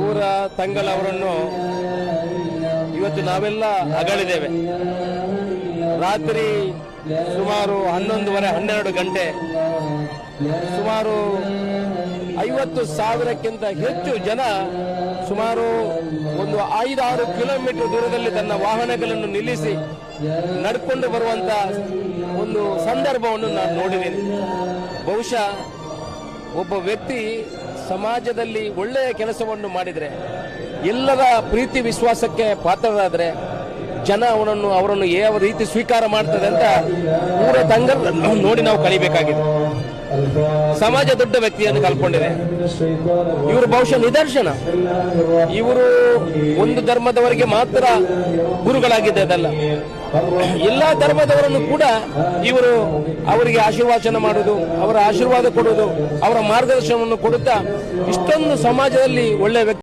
ಪೂರ ತಂಗಲ್ ಅವರನ್ನು ಇವತ್ತು ನಾವೆಲ್ಲ ಅಗಳಿದ್ದೇವೆ. ರಾತ್ರಿ ಸುಮಾರು ಹನ್ನೊಂದುವರೆ, ಹನ್ನೆರಡು ಗಂಟೆ ಸುಮಾರು ಐವತ್ತು ಸಾವಿರಕ್ಕಿಂತ ಹೆಚ್ಚು ಜನ ಸುಮಾರು ಒಂದು ಐದಾರು ಕಿಲೋಮೀಟರ್ ದೂರದಲ್ಲಿ ತನ್ನ ವಾಹನಗಳನ್ನು ನಿಲ್ಲಿಸಿ ನಡ್ಕೊಂಡು ಬರುವಂತ ಒಂದು ಸಂದರ್ಭವನ್ನು ನಾನು ನೋಡಿದ್ದೀನಿ. ಬಹುಶಃ ಒಬ್ಬ ವ್ಯಕ್ತಿ ಸಮಾಜದಲ್ಲಿ ಒಳ್ಳೆಯ ಕೆಲಸವನ್ನು ಮಾಡಿದರೆ ಎಲ್ಲರ ಪ್ರೀತಿ ವಿಶ್ವಾಸಕ್ಕೆ ಪಾತ್ರರಾದರೆ ಜನ ಅವನನ್ನು, ಅವರನ್ನು ಯಾವ ರೀತಿ ಸ್ವೀಕಾರ ಮಾಡ್ತದೆ ಅಂತ ಪೂರ ತಂಗಲ್ ನೋಡಿ ನಾವು ಕಲಿಬೇಕಾಗಿದೆ ಸಮಾಜ ದೊಡ್ಡ ವ್ಯಕ್ತಿಯನ್ನು ಕಲ್ಕೊಂಡಿದೆ. ಇವರು ಬಹುಶಃ ನಿದರ್ಶನ. ಇವರು ಒಂದು ಧರ್ಮದವರಿಗೆ ಮಾತ್ರ ಗುರುಗಳಾಗಿದ್ದದಲ್ಲ ಎಲ್ಲಾ ಧರ್ಮದವರನ್ನು ಕೂಡ ಇವರು ಅವರಿಗೆ ಆಶೀರ್ವಾಚನ ಮಾಡುವುದು, ಅವರ ಆಶೀರ್ವಾದ ಕೊಡುವುದು, ಅವರ ಮಾರ್ಗದರ್ಶನವನ್ನು ಕೊಡುತ್ತಾ ಇಷ್ಟೊಂದು ಸಮಾಜದಲ್ಲಿ ಒಳ್ಳೆಯ ವ್ಯಕ್ತಿ